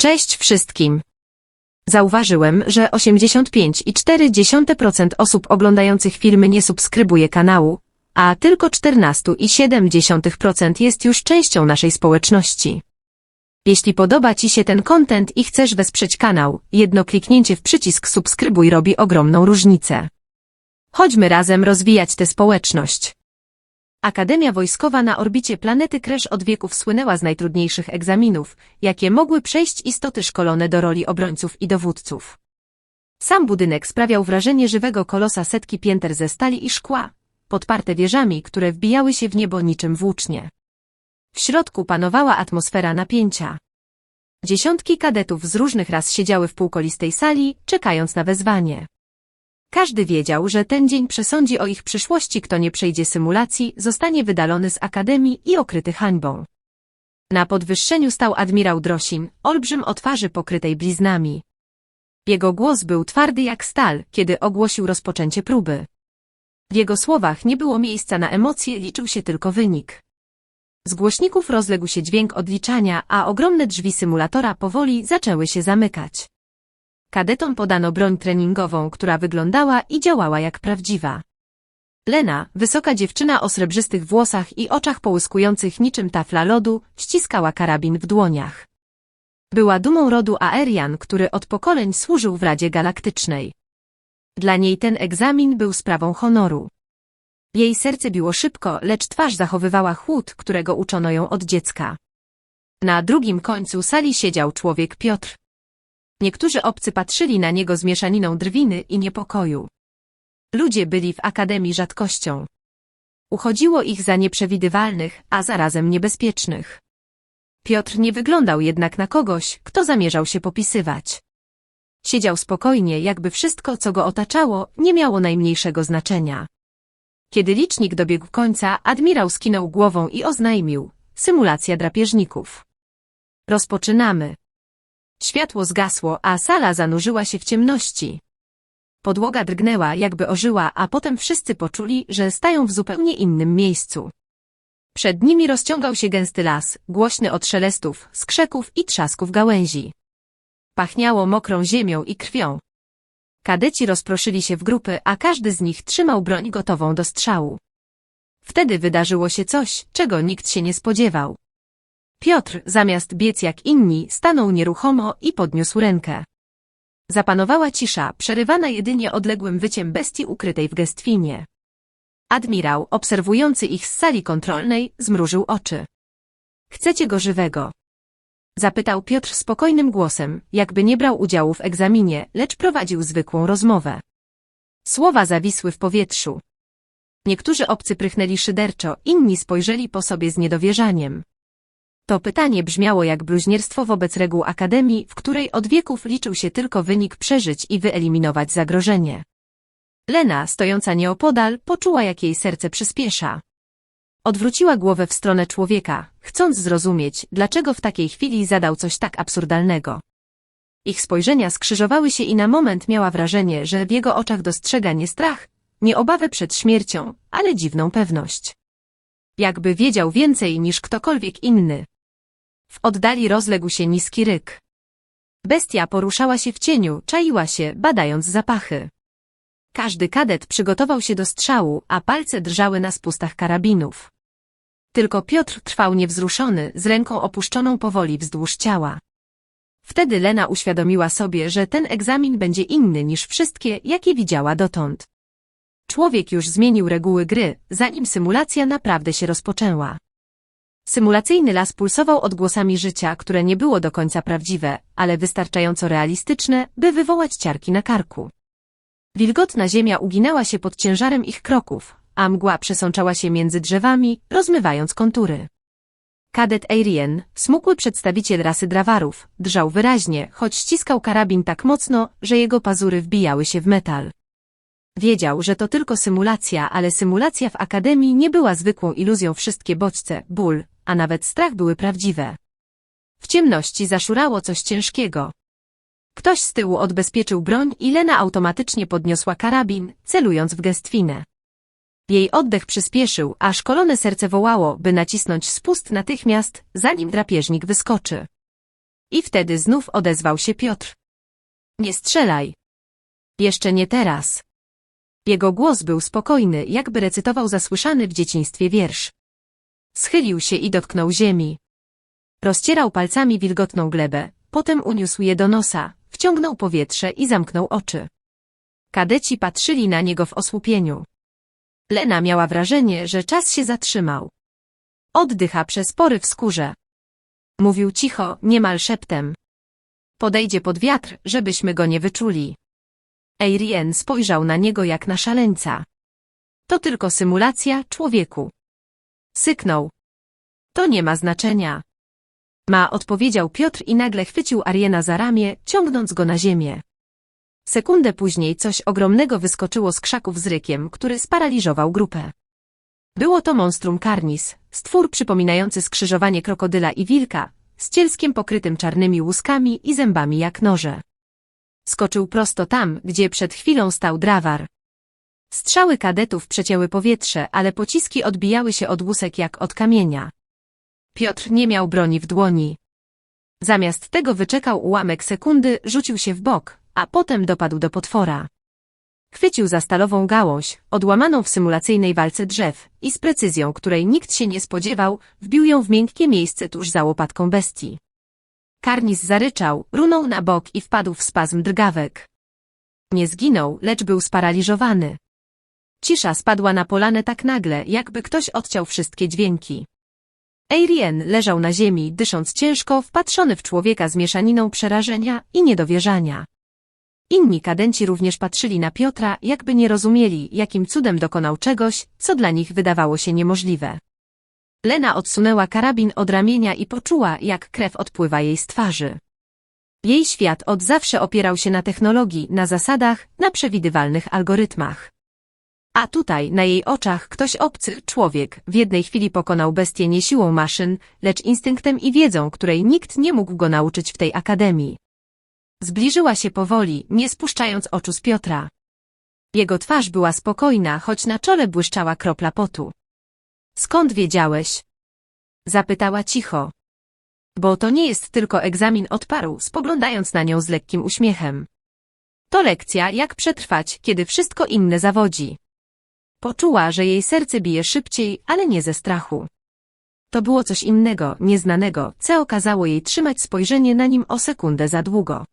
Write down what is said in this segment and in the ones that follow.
Cześć wszystkim. Zauważyłem, że 85,4% osób oglądających filmy nie subskrybuje kanału, a tylko 14,7% jest już częścią naszej społeczności. Jeśli podoba Ci się ten content i chcesz wesprzeć kanał, jedno kliknięcie w przycisk subskrybuj robi ogromną różnicę. Chodźmy razem rozwijać tę społeczność. Akademia Wojskowa na orbicie planety Kresz od wieków słynęła z najtrudniejszych egzaminów, jakie mogły przejść istoty szkolone do roli obrońców i dowódców. Sam budynek sprawiał wrażenie żywego kolosa setki pięter ze stali i szkła, podparte wieżami, które wbijały się w niebo niczym włócznie. W środku panowała atmosfera napięcia. Dziesiątki kadetów z różnych ras siedziały w półkolistej sali, czekając na wezwanie. Każdy wiedział, że ten dzień przesądzi o ich przyszłości, kto nie przejdzie symulacji, zostanie wydalony z akademii i okryty hańbą. Na podwyższeniu stał admirał Drosin, olbrzym o twarzy pokrytej bliznami. Jego głos był twardy jak stal, kiedy ogłosił rozpoczęcie próby. W jego słowach nie było miejsca na emocje, liczył się tylko wynik. Z głośników rozległ się dźwięk odliczania, a ogromne drzwi symulatora powoli zaczęły się zamykać. Kadetom podano broń treningową, która wyglądała i działała jak prawdziwa. Lena, wysoka dziewczyna o srebrzystych włosach i oczach połyskujących niczym tafla lodu, ściskała karabin w dłoniach. Była dumą rodu Aerian, który od pokoleń służył w Radzie Galaktycznej. Dla niej ten egzamin był sprawą honoru. Jej serce biło szybko, lecz twarz zachowywała chłód, którego uczono ją od dziecka. Na drugim końcu sali siedział człowiek Piotr. Niektórzy obcy patrzyli na niego z mieszaniną drwiny i niepokoju. Ludzie byli w akademii rzadkością. Uchodziło ich za nieprzewidywalnych, a zarazem niebezpiecznych. Piotr nie wyglądał jednak na kogoś, kto zamierzał się popisywać. Siedział spokojnie, jakby wszystko, co go otaczało, nie miało najmniejszego znaczenia. Kiedy licznik dobiegł końca, admirał skinął głową i oznajmił. Symulacja drapieżników. Rozpoczynamy. Światło zgasło, a sala zanurzyła się w ciemności. Podłoga drgnęła, jakby ożyła, a potem wszyscy poczuli, że stają w zupełnie innym miejscu. Przed nimi rozciągał się gęsty las, głośny od szelestów, skrzeków i trzasków gałęzi. Pachniało mokrą ziemią i krwią. Kadeci rozproszyli się w grupy, a każdy z nich trzymał broń gotową do strzału. Wtedy wydarzyło się coś, czego nikt się nie spodziewał. Piotr, zamiast biec jak inni, stanął nieruchomo i podniósł rękę. Zapanowała cisza, przerywana jedynie odległym wyciem bestii ukrytej w gestwinie. Admirał, obserwujący ich z sali kontrolnej, zmrużył oczy. Chcecie go żywego? Zapytał Piotr spokojnym głosem, jakby nie brał udziału w egzaminie, lecz prowadził zwykłą rozmowę. Słowa zawisły w powietrzu. Niektórzy obcy prychnęli szyderczo, inni spojrzeli po sobie z niedowierzaniem. To pytanie brzmiało jak bluźnierstwo wobec reguł Akademii, w której od wieków liczył się tylko wynik przeżyć i wyeliminować zagrożenie. Lena, stojąca nieopodal, poczuła jak jej serce przyspiesza. Odwróciła głowę w stronę człowieka, chcąc zrozumieć, dlaczego w takiej chwili zadał coś tak absurdalnego. Ich spojrzenia skrzyżowały się i na moment miała wrażenie, że w jego oczach dostrzega nie strach, nie obawę przed śmiercią, ale dziwną pewność. Jakby wiedział więcej niż ktokolwiek inny. W oddali rozległ się niski ryk. Bestia poruszała się w cieniu, czaiła się, badając zapachy. Każdy kadet przygotował się do strzału, a palce drżały na spustach karabinów. Tylko Piotr trwał niewzruszony, z ręką opuszczoną powoli wzdłuż ciała. Wtedy Lena uświadomiła sobie, że ten egzamin będzie inny niż wszystkie, jakie widziała dotąd. Człowiek już zmienił reguły gry, zanim symulacja naprawdę się rozpoczęła. Symulacyjny las pulsował odgłosami życia, które nie było do końca prawdziwe, ale wystarczająco realistyczne, by wywołać ciarki na karku. Wilgotna ziemia uginała się pod ciężarem ich kroków, a mgła przesączała się między drzewami, rozmywając kontury. Kadet Eirien, smukły przedstawiciel rasy drawarów, drżał wyraźnie, choć ściskał karabin tak mocno, że jego pazury wbijały się w metal. Wiedział, że to tylko symulacja, ale symulacja w akademii nie była zwykłą iluzją wszystkie bodźce, ból, a nawet strach były prawdziwe. W ciemności zaszurało coś ciężkiego. Ktoś z tyłu odbezpieczył broń i Lena automatycznie podniosła karabin, celując w gestwinę. Jej oddech przyspieszył, a szkolone serce wołało, by nacisnąć spust natychmiast, zanim drapieżnik wyskoczy. I wtedy znów odezwał się Piotr. Nie strzelaj. Jeszcze nie teraz. Jego głos był spokojny, jakby recytował zasłyszany w dzieciństwie wiersz. Schylił się i dotknął ziemi. Rozcierał palcami wilgotną glebę, potem uniósł je do nosa, wciągnął powietrze i zamknął oczy. Kadeci patrzyli na niego w osłupieniu. Lena miała wrażenie, że czas się zatrzymał. Oddycha przez pory w skórze. Mówił cicho, niemal szeptem. Podejdzie pod wiatr, żebyśmy go nie wyczuli. Eirien spojrzał na niego jak na szaleńca. To tylko symulacja, człowieku. Syknął. To nie ma znaczenia. Ma, odpowiedział Piotr i nagle chwycił Ariena za ramię, ciągnąc go na ziemię. Sekundę później coś ogromnego wyskoczyło z krzaków z rykiem, który sparaliżował grupę. Było to monstrum karnis, stwór przypominający skrzyżowanie krokodyla i wilka, z cielskiem pokrytym czarnymi łuskami i zębami jak noże. Skoczył prosto tam, gdzie przed chwilą stał drawar. Strzały kadetów przecięły powietrze, ale pociski odbijały się od łusek jak od kamienia. Piotr nie miał broni w dłoni. Zamiast tego wyczekał ułamek sekundy, rzucił się w bok, a potem dopadł do potwora. Chwycił za stalową gałąź, odłamaną w symulacyjnej walce drzew i z precyzją, której nikt się nie spodziewał, wbił ją w miękkie miejsce tuż za łopatką bestii. Karnis zaryczał, runął na bok i wpadł w spazm drgawek. Nie zginął, lecz był sparaliżowany. Cisza spadła na polanę tak nagle, jakby ktoś odciął wszystkie dźwięki. Eirien leżał na ziemi, dysząc ciężko, wpatrzony w człowieka z mieszaniną przerażenia i niedowierzania. Inni kadenci również patrzyli na Piotra, jakby nie rozumieli, jakim cudem dokonał czegoś, co dla nich wydawało się niemożliwe. Lena odsunęła karabin od ramienia i poczuła, jak krew odpływa jej z twarzy. Jej świat od zawsze opierał się na technologii, na zasadach, na przewidywalnych algorytmach. A tutaj, na jej oczach, ktoś obcy, człowiek, w jednej chwili pokonał bestię nie siłą maszyn, lecz instynktem i wiedzą, której nikt nie mógł go nauczyć w tej akademii. Zbliżyła się powoli, nie spuszczając oczu z Piotra. Jego twarz była spokojna, choć na czole błyszczała kropla potu. Skąd wiedziałeś? Zapytała cicho. Bo to nie jest tylko egzamin odparł, spoglądając na nią z lekkim uśmiechem. To lekcja, jak przetrwać, kiedy wszystko inne zawodzi. Poczuła, że jej serce bije szybciej, ale nie ze strachu. To było coś innego, nieznanego, co okazało jej trzymać spojrzenie na nim o sekundę za długo.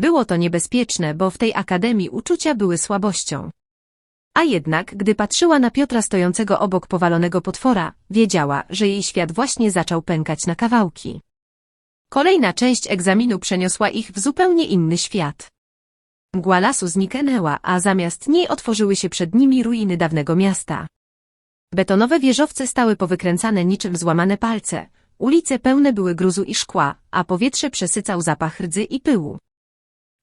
Było to niebezpieczne, bo w tej akademii uczucia były słabością. A jednak, gdy patrzyła na Piotra stojącego obok powalonego potwora, wiedziała, że jej świat właśnie zaczął pękać na kawałki. Kolejna część egzaminu przeniosła ich w zupełnie inny świat. Mgła lasu zniknęła, a zamiast niej otworzyły się przed nimi ruiny dawnego miasta. Betonowe wieżowce stały powykręcane niczym złamane palce, ulice pełne były gruzu i szkła, a powietrze przesycał zapach rdzy i pyłu.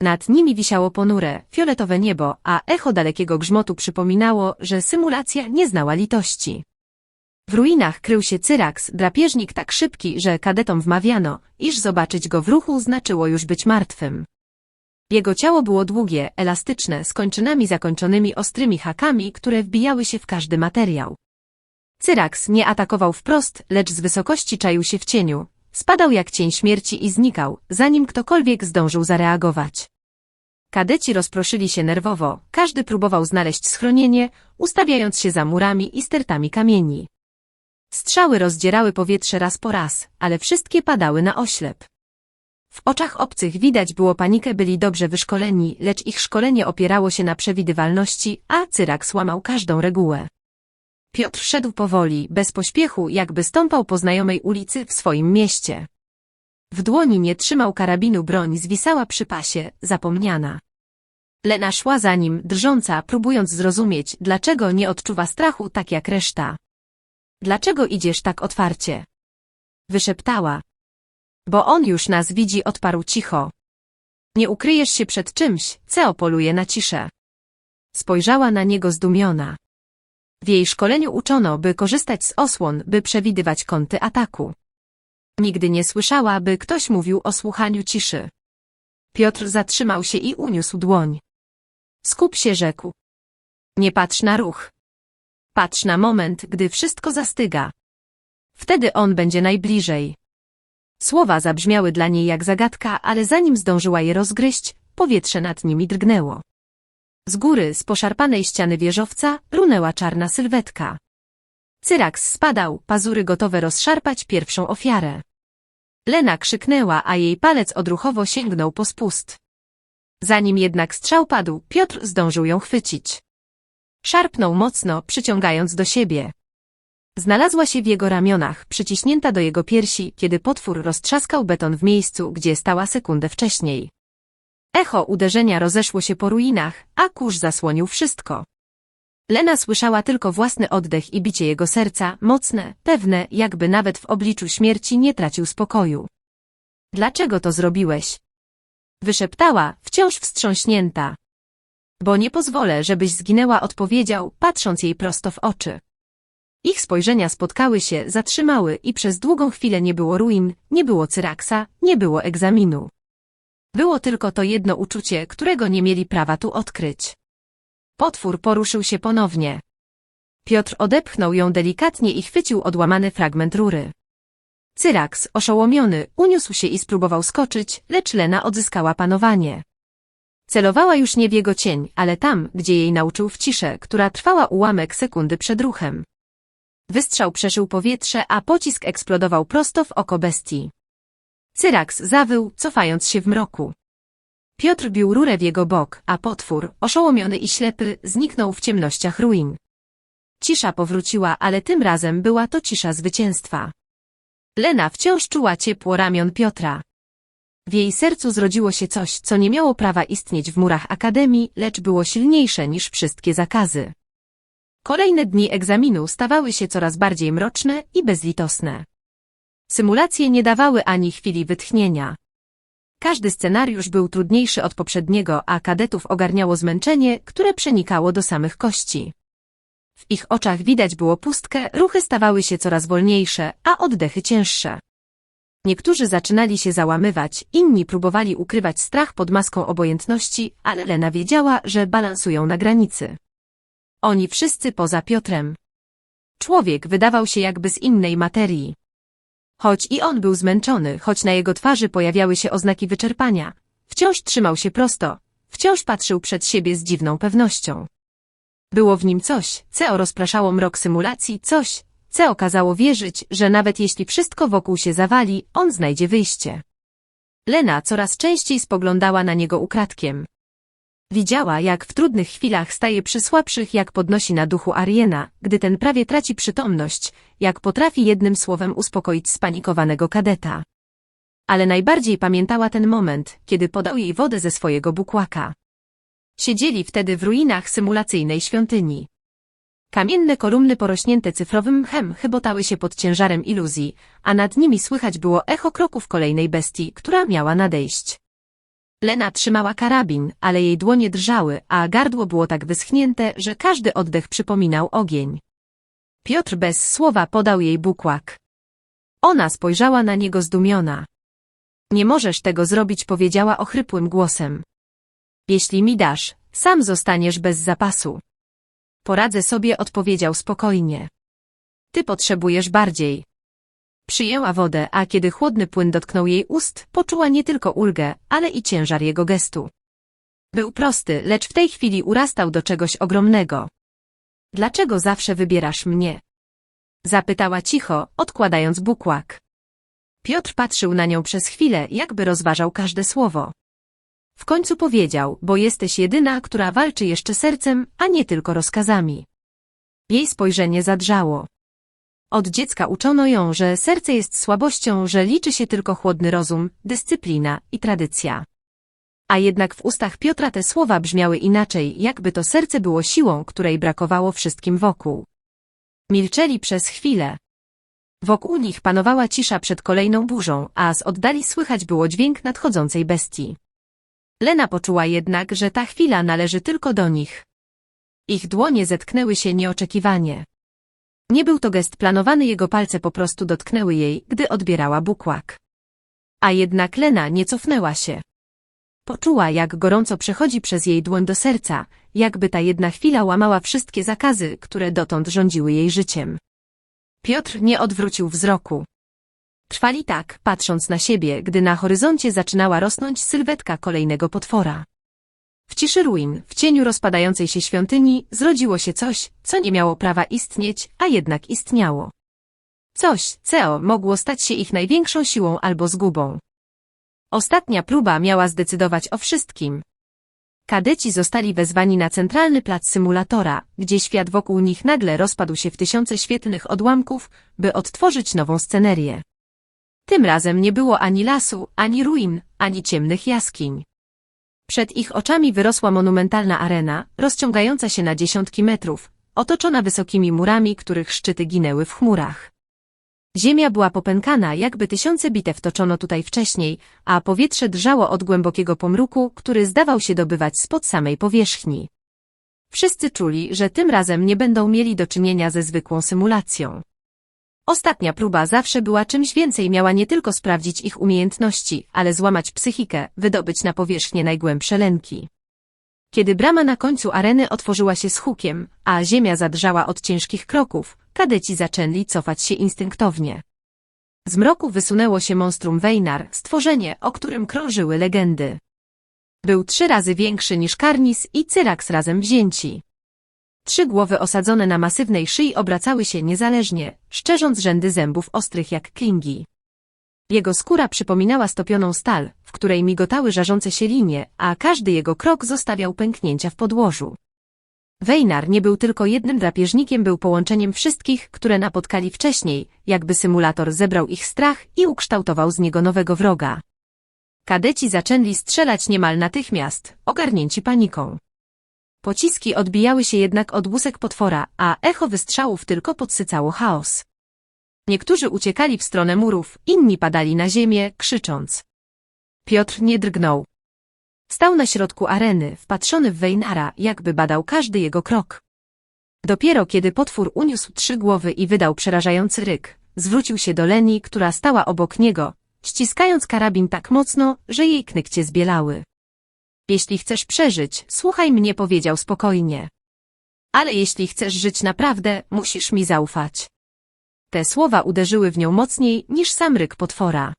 Nad nimi wisiało ponure, fioletowe niebo, a echo dalekiego grzmotu przypominało, że symulacja nie znała litości. W ruinach krył się Cyraks, drapieżnik tak szybki, że kadetom wmawiano, iż zobaczyć go w ruchu znaczyło już być martwym. Jego ciało było długie, elastyczne, z kończynami zakończonymi ostrymi hakami, które wbijały się w każdy materiał. Cyraks nie atakował wprost, lecz z wysokości czaił się w cieniu, spadał jak cień śmierci i znikał, zanim ktokolwiek zdążył zareagować. Kadeci rozproszyli się nerwowo, każdy próbował znaleźć schronienie, ustawiając się za murami i stertami kamieni. Strzały rozdzierały powietrze raz po raz, ale wszystkie padały na oślep. W oczach obcych widać było panikę, byli dobrze wyszkoleni, lecz ich szkolenie opierało się na przewidywalności, a Cyrak słamał każdą regułę. Piotr szedł powoli, bez pośpiechu, jakby stąpał po znajomej ulicy w swoim mieście. W dłoni nie trzymał karabinu, broń zwisała przy pasie, zapomniana. Lena szła za nim, drżąca, próbując zrozumieć, dlaczego nie odczuwa strachu tak jak reszta. Dlaczego idziesz tak otwarcie? Wyszeptała. Bo on już nas widzi, odparł cicho. Nie ukryjesz się przed czymś, co poluje na ciszę. Spojrzała na niego zdumiona. W jej szkoleniu uczono, by korzystać z osłon, by przewidywać kąty ataku. Nigdy nie słyszała, by ktoś mówił o słuchaniu ciszy. Piotr zatrzymał się i uniósł dłoń. Skup się, rzekł. Nie patrz na ruch. Patrz na moment, gdy wszystko zastyga. Wtedy on będzie najbliżej. Słowa zabrzmiały dla niej jak zagadka, ale zanim zdążyła je rozgryźć, powietrze nad nimi drgnęło. Z góry, z poszarpanej ściany wieżowca, runęła czarna sylwetka. Cyraks spadał, pazury gotowe rozszarpać pierwszą ofiarę. Lena krzyknęła, a jej palec odruchowo sięgnął po spust. Zanim jednak strzał padł, Piotr zdążył ją chwycić. Szarpnął mocno, przyciągając do siebie. Znalazła się w jego ramionach, przyciśnięta do jego piersi, kiedy potwór roztrzaskał beton w miejscu, gdzie stała sekundę wcześniej. Echo uderzenia rozeszło się po ruinach, a kurz zasłonił wszystko. Lena słyszała tylko własny oddech i bicie jego serca, mocne, pewne, jakby nawet w obliczu śmierci nie tracił spokoju. Dlaczego to zrobiłeś? Wyszeptała, wciąż wstrząśnięta. Bo nie pozwolę, żebyś zginęła, odpowiedział, patrząc jej prosto w oczy. Ich spojrzenia spotkały się, zatrzymały i przez długą chwilę nie było ruin, nie było Cyraksa, nie było egzaminu. Było tylko to jedno uczucie, którego nie mieli prawa tu odkryć. Potwór poruszył się ponownie. Piotr odepchnął ją delikatnie i chwycił odłamany fragment rury. Cyraks, oszołomiony, uniósł się i spróbował skoczyć, lecz Lena odzyskała panowanie. Celowała już nie w jego cień, ale tam, gdzie jej nauczył w ciszę, która trwała ułamek sekundy przed ruchem. Wystrzał przeszył powietrze, a pocisk eksplodował prosto w oko bestii. Cyraks zawył, cofając się w mroku. Piotr bił rurę w jego bok, a potwór, oszołomiony i ślepy, zniknął w ciemnościach ruin. Cisza powróciła, ale tym razem była to cisza zwycięstwa. Lena wciąż czuła ciepło ramion Piotra. W jej sercu zrodziło się coś, co nie miało prawa istnieć w murach Akademii, lecz było silniejsze niż wszystkie zakazy. Kolejne dni egzaminu stawały się coraz bardziej mroczne i bezlitosne. Symulacje nie dawały ani chwili wytchnienia. Każdy scenariusz był trudniejszy od poprzedniego, a kadetów ogarniało zmęczenie, które przenikało do samych kości. W ich oczach widać było pustkę, ruchy stawały się coraz wolniejsze, a oddechy cięższe. Niektórzy zaczynali się załamywać, inni próbowali ukrywać strach pod maską obojętności, ale Lena wiedziała, że balansują na granicy. Oni wszyscy poza Piotrem. Człowiek wydawał się jakby z innej materii. Choć i on był zmęczony, choć na jego twarzy pojawiały się oznaki wyczerpania, wciąż trzymał się prosto, wciąż patrzył przed siebie z dziwną pewnością. Było w nim coś, co rozpraszało mrok symulacji, coś, co okazało wierzyć, że nawet jeśli wszystko wokół się zawali, on znajdzie wyjście. Lena coraz częściej spoglądała na niego ukradkiem. Widziała, jak w trudnych chwilach staje przy słabszych, jak podnosi na duchu Ariena, gdy ten prawie traci przytomność, jak potrafi jednym słowem uspokoić spanikowanego kadeta. Ale najbardziej pamiętała ten moment, kiedy podał jej wodę ze swojego bukłaka. Siedzieli wtedy w ruinach symulacyjnej świątyni. Kamienne kolumny porośnięte cyfrowym mchem chybotały się pod ciężarem iluzji, a nad nimi słychać było echo kroków kolejnej bestii, która miała nadejść. Lena trzymała karabin, ale jej dłonie drżały, a gardło było tak wyschnięte, że każdy oddech przypominał ogień. Piotr bez słowa podał jej bukłak. Ona spojrzała na niego zdumiona. Nie możesz tego zrobić, powiedziała ochrypłym głosem. Jeśli mi dasz, sam zostaniesz bez zapasu. Poradzę sobie, odpowiedział spokojnie. Ty potrzebujesz bardziej. Przyjęła wodę, a kiedy chłodny płyn dotknął jej ust, poczuła nie tylko ulgę, ale i ciężar jego gestu. Był prosty, lecz w tej chwili urastał do czegoś ogromnego. Dlaczego zawsze wybierasz mnie? Zapytała cicho, odkładając bukłak. Piotr patrzył na nią przez chwilę, jakby rozważał każde słowo. W końcu powiedział, bo jesteś jedyna, która walczy jeszcze sercem, a nie tylko rozkazami. Jej spojrzenie zadrżało. Od dziecka uczono ją, że serce jest słabością, że liczy się tylko chłodny rozum, dyscyplina i tradycja. A jednak w ustach Piotra te słowa brzmiały inaczej, jakby to serce było siłą, której brakowało wszystkim wokół. Milczeli przez chwilę. Wokół nich panowała cisza przed kolejną burzą, a z oddali słychać było dźwięk nadchodzącej bestii. Lena poczuła jednak, że ta chwila należy tylko do nich. Ich dłonie zetknęły się nieoczekiwanie. Nie był to gest planowany, jego palce po prostu dotknęły jej, gdy odbierała bukłak. A jednak Lena nie cofnęła się. Poczuła, jak gorąco przechodzi przez jej dłoń do serca, jakby ta jedna chwila łamała wszystkie zakazy, które dotąd rządziły jej życiem. Piotr nie odwrócił wzroku. Trwali tak, patrząc na siebie, gdy na horyzoncie zaczynała rosnąć sylwetka kolejnego potwora. W ciszy ruin, w cieniu rozpadającej się świątyni, zrodziło się coś, co nie miało prawa istnieć, a jednak istniało. Coś, co mogło stać się ich największą siłą albo zgubą. Ostatnia próba miała zdecydować o wszystkim. Kadeci zostali wezwani na centralny plac symulatora, gdzie świat wokół nich nagle rozpadł się w tysiące świetlnych odłamków, by odtworzyć nową scenerię. Tym razem nie było ani lasu, ani ruin, ani ciemnych jaskiń. Przed ich oczami wyrosła monumentalna arena, rozciągająca się na dziesiątki metrów, otoczona wysokimi murami, których szczyty ginęły w chmurach. Ziemia była popękana, jakby tysiące bitew toczono tutaj wcześniej, a powietrze drżało od głębokiego pomruku, który zdawał się dobywać spod samej powierzchni. Wszyscy czuli, że tym razem nie będą mieli do czynienia ze zwykłą symulacją. Ostatnia próba zawsze była czymś więcej miała nie tylko sprawdzić ich umiejętności, ale złamać psychikę, wydobyć na powierzchnię najgłębsze lęki. Kiedy brama na końcu areny otworzyła się z hukiem, a ziemia zadrżała od ciężkich kroków, kadeci zaczęli cofać się instynktownie. Z mroku wysunęło się monstrum Wejnar, stworzenie, o którym krążyły legendy. Był trzy razy większy niż Karnis i Cyrax razem wzięci. Trzy głowy osadzone na masywnej szyi obracały się niezależnie, szczerząc rzędy zębów ostrych jak klingi. Jego skóra przypominała stopioną stal, w której migotały żarzące się linie, a każdy jego krok zostawiał pęknięcia w podłożu. Wejnar nie był tylko jednym drapieżnikiem, był połączeniem wszystkich, które napotkali wcześniej, jakby symulator zebrał ich strach i ukształtował z niego nowego wroga. Kadeci zaczęli strzelać niemal natychmiast, ogarnięci paniką. Pociski odbijały się jednak od łusek potwora, a echo wystrzałów tylko podsycało chaos. Niektórzy uciekali w stronę murów, inni padali na ziemię, krzycząc. Piotr nie drgnął. Stał na środku areny, wpatrzony w Wejnara, jakby badał każdy jego krok. Dopiero kiedy potwór uniósł trzy głowy i wydał przerażający ryk, zwrócił się do Leni, która stała obok niego, ściskając karabin tak mocno, że jej knykcie zbielały. Jeśli chcesz przeżyć, słuchaj mnie powiedział spokojnie. Ale jeśli chcesz żyć naprawdę, musisz mi zaufać. Te słowa uderzyły w nią mocniej niż sam ryk potwora.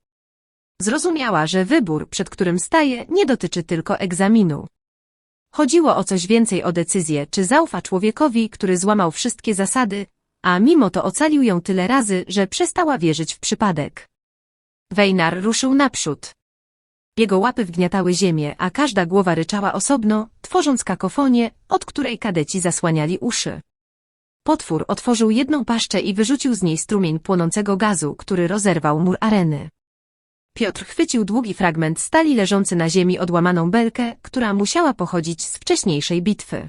Zrozumiała, że wybór, przed którym staje, nie dotyczy tylko egzaminu. Chodziło o coś więcej o decyzję, czy zaufa człowiekowi, który złamał wszystkie zasady, a mimo to ocalił ją tyle razy, że przestała wierzyć w przypadek. Wejnar ruszył naprzód. Jego łapy wgniatały ziemię, a każda głowa ryczała osobno, tworząc kakofonię, od której kadeci zasłaniali uszy. Potwór otworzył jedną paszczę i wyrzucił z niej strumień płonącego gazu, który rozerwał mur areny. Piotr chwycił długi fragment stali leżący na ziemi odłamaną belkę, która musiała pochodzić z wcześniejszej bitwy.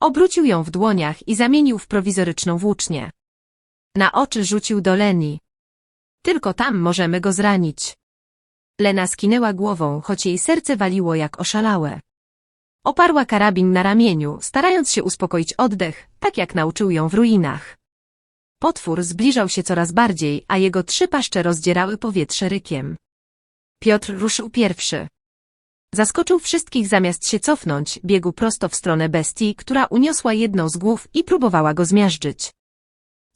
Obrócił ją w dłoniach i zamienił w prowizoryczną włócznię. Na oczy rzucił do Leni. Tylko tam możemy go zranić. Lena skinęła głową, choć jej serce waliło jak oszalałe. Oparła karabin na ramieniu, starając się uspokoić oddech, tak jak nauczył ją w ruinach. Potwór zbliżał się coraz bardziej, a jego trzy paszcze rozdzierały powietrze rykiem. Piotr ruszył pierwszy. Zaskoczył wszystkich zamiast się cofnąć, biegł prosto w stronę bestii, która uniosła jedną z głów i próbowała go zmiażdżyć.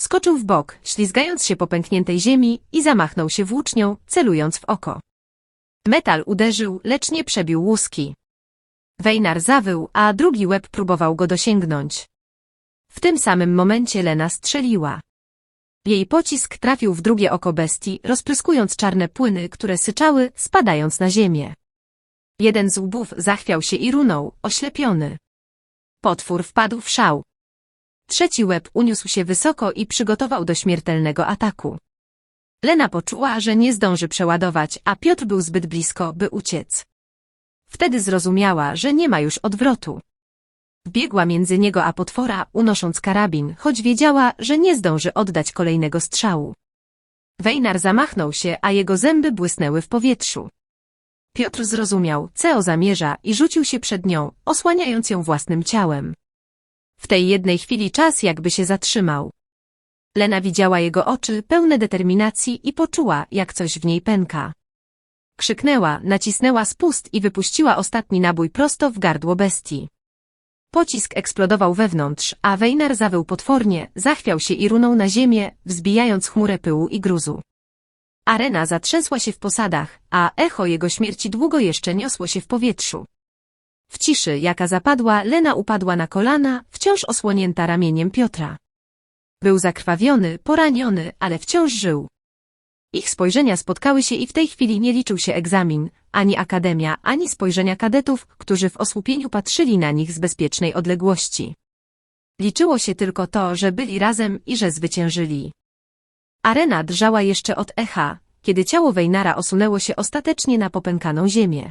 Skoczył w bok, ślizgając się po pękniętej ziemi i zamachnął się włócznią, celując w oko. Metal uderzył, lecz nie przebił łuski. Wejnar zawył, a drugi łeb próbował go dosięgnąć. W tym samym momencie Lena strzeliła. Jej pocisk trafił w drugie oko bestii, rozpryskując czarne płyny, które syczały, spadając na ziemię. Jeden z łbów zachwiał się i runął, oślepiony. Potwór wpadł w szał. Trzeci łeb uniósł się wysoko i przygotował do śmiertelnego ataku. Lena poczuła, że nie zdąży przeładować, a Piotr był zbyt blisko, by uciec. Wtedy zrozumiała, że nie ma już odwrotu. Biegła między niego a potwora, unosząc karabin, choć wiedziała, że nie zdąży oddać kolejnego strzału. Wejnar zamachnął się, a jego zęby błysnęły w powietrzu. Piotr zrozumiał, co zamierza i rzucił się przed nią, osłaniając ją własnym ciałem. W tej jednej chwili czas jakby się zatrzymał. Lena widziała jego oczy, pełne determinacji i poczuła, jak coś w niej pęka. Krzyknęła, nacisnęła spust i wypuściła ostatni nabój prosto w gardło bestii. Pocisk eksplodował wewnątrz, a Wejnar zawył potwornie, zachwiał się i runął na ziemię, wzbijając chmurę pyłu i gruzu. Arena zatrzęsła się w posadach, a echo jego śmierci długo jeszcze niosło się w powietrzu. W ciszy, jaka zapadła, Lena upadła na kolana, wciąż osłonięta ramieniem Piotra. Był zakrwawiony, poraniony, ale wciąż żył. Ich spojrzenia spotkały się i w tej chwili nie liczył się egzamin, ani akademia, ani spojrzenia kadetów, którzy w osłupieniu patrzyli na nich z bezpiecznej odległości. Liczyło się tylko to, że byli razem i że zwyciężyli. Arena drżała jeszcze od echa, kiedy ciało Wejnara osunęło się ostatecznie na popękaną ziemię.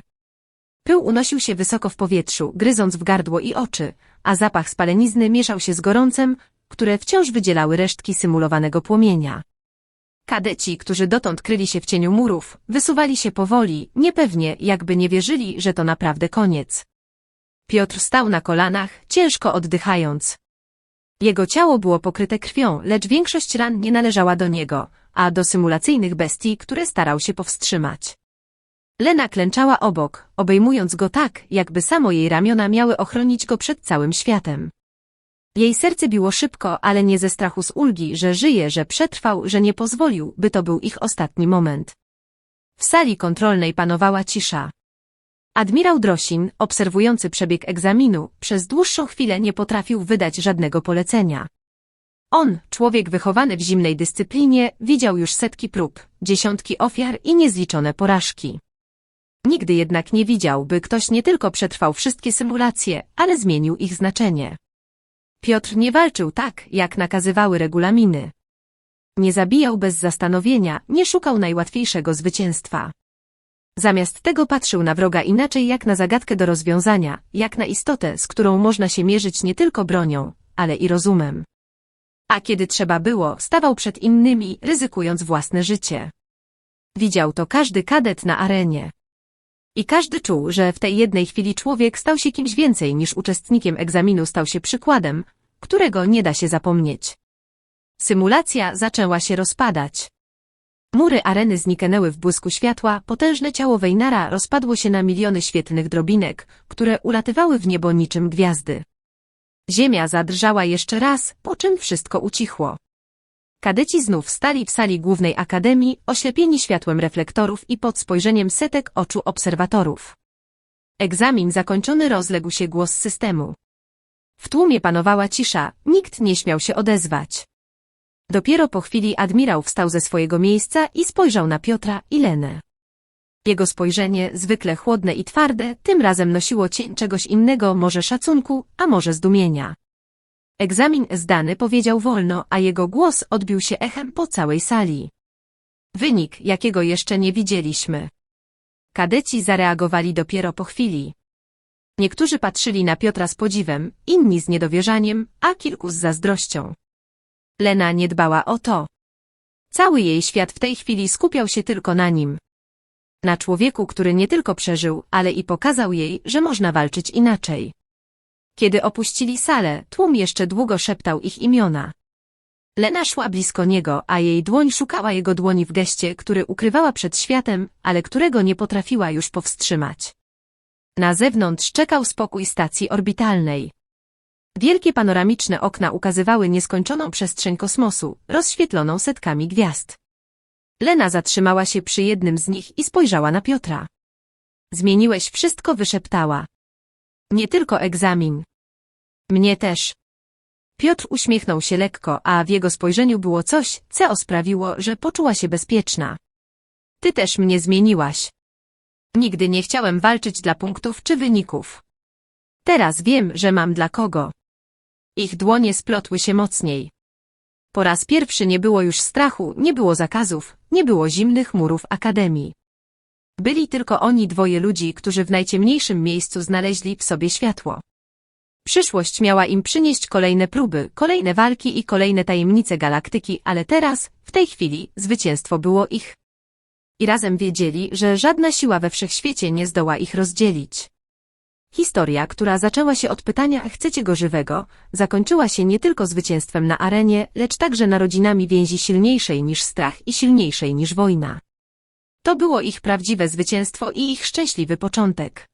Pył unosił się wysoko w powietrzu, gryząc w gardło i oczy, a zapach spalenizny mieszał się z gorącem, które wciąż wydzielały resztki symulowanego płomienia. Kadeci, którzy dotąd kryli się w cieniu murów, wysuwali się powoli, niepewnie, jakby nie wierzyli, że to naprawdę koniec. Piotr stał na kolanach, ciężko oddychając. Jego ciało było pokryte krwią, lecz większość ran nie należała do niego, a do symulacyjnych bestii, które starał się powstrzymać. Lena klęczała obok, obejmując go tak, jakby samo jej ramiona miały ochronić go przed całym światem. Jej serce biło szybko, ale nie ze strachu z ulgi, że żyje, że przetrwał, że nie pozwolił, by to był ich ostatni moment. W sali kontrolnej panowała cisza. Admirał Drosin, obserwujący przebieg egzaminu, przez dłuższą chwilę nie potrafił wydać żadnego polecenia. On, człowiek wychowany w zimnej dyscyplinie, widział już setki prób, dziesiątki ofiar i niezliczone porażki. Nigdy jednak nie widział, by ktoś nie tylko przetrwał wszystkie symulacje, ale zmienił ich znaczenie. Piotr nie walczył tak, jak nakazywały regulaminy. Nie zabijał bez zastanowienia, nie szukał najłatwiejszego zwycięstwa. Zamiast tego patrzył na wroga inaczej jak na zagadkę do rozwiązania, jak na istotę, z którą można się mierzyć nie tylko bronią, ale i rozumem. A kiedy trzeba było, stawał przed innymi, ryzykując własne życie. Widział to każdy kadet na arenie. I każdy czuł, że w tej jednej chwili człowiek stał się kimś więcej niż uczestnikiem egzaminu stał się przykładem, którego nie da się zapomnieć. Symulacja zaczęła się rozpadać. Mury areny zniknęły w błysku światła, potężne ciało Wejnara rozpadło się na miliony świetlnych drobinek, które ulatywały w niebo niczym gwiazdy. Ziemia zadrżała jeszcze raz, po czym wszystko ucichło. Kadeci znów stali w sali głównej akademii, oślepieni światłem reflektorów i pod spojrzeniem setek oczu obserwatorów. Egzamin zakończony rozległ się głos systemu. W tłumie panowała cisza, nikt nie śmiał się odezwać. Dopiero po chwili admirał wstał ze swojego miejsca i spojrzał na Piotra i Lenę. Jego spojrzenie, zwykle chłodne i twarde, tym razem nosiło cień czegoś innego, może szacunku, a może zdumienia. Egzamin zdany powiedział wolno, a jego głos odbił się echem po całej sali. Wynik, jakiego jeszcze nie widzieliśmy. Kadeci zareagowali dopiero po chwili. Niektórzy patrzyli na Piotra z podziwem, inni z niedowierzaniem, a kilku z zazdrością. Lena nie dbała o to. Cały jej świat w tej chwili skupiał się tylko na nim. Na człowieku, który nie tylko przeżył, ale i pokazał jej, że można walczyć inaczej. Kiedy opuścili salę, tłum jeszcze długo szeptał ich imiona. Lena szła blisko niego, a jej dłoń szukała jego dłoni w geście, który ukrywała przed światem, ale którego nie potrafiła już powstrzymać. Na zewnątrz czekał spokój stacji orbitalnej. Wielkie panoramiczne okna ukazywały nieskończoną przestrzeń kosmosu, rozświetloną setkami gwiazd. Lena zatrzymała się przy jednym z nich i spojrzała na Piotra. Zmieniłeś wszystko, wyszeptała. Nie tylko egzamin. Mnie też. Piotr uśmiechnął się lekko, a w jego spojrzeniu było coś, co sprawiło, że poczuła się bezpieczna. Ty też mnie zmieniłaś. Nigdy nie chciałem walczyć dla punktów czy wyników. Teraz wiem, że mam dla kogo. Ich dłonie splotły się mocniej. Po raz pierwszy nie było już strachu, nie było zakazów, nie było zimnych murów akademii. Byli tylko oni dwoje ludzi, którzy w najciemniejszym miejscu znaleźli w sobie światło. Przyszłość miała im przynieść kolejne próby, kolejne walki i kolejne tajemnice galaktyki, ale teraz, w tej chwili, zwycięstwo było ich. I razem wiedzieli, że żadna siła we wszechświecie nie zdoła ich rozdzielić. Historia, która zaczęła się od pytania chcecie go żywego, zakończyła się nie tylko zwycięstwem na arenie, lecz także narodzinami więzi silniejszej niż strach i silniejszej niż wojna. To było ich prawdziwe zwycięstwo i ich szczęśliwy początek.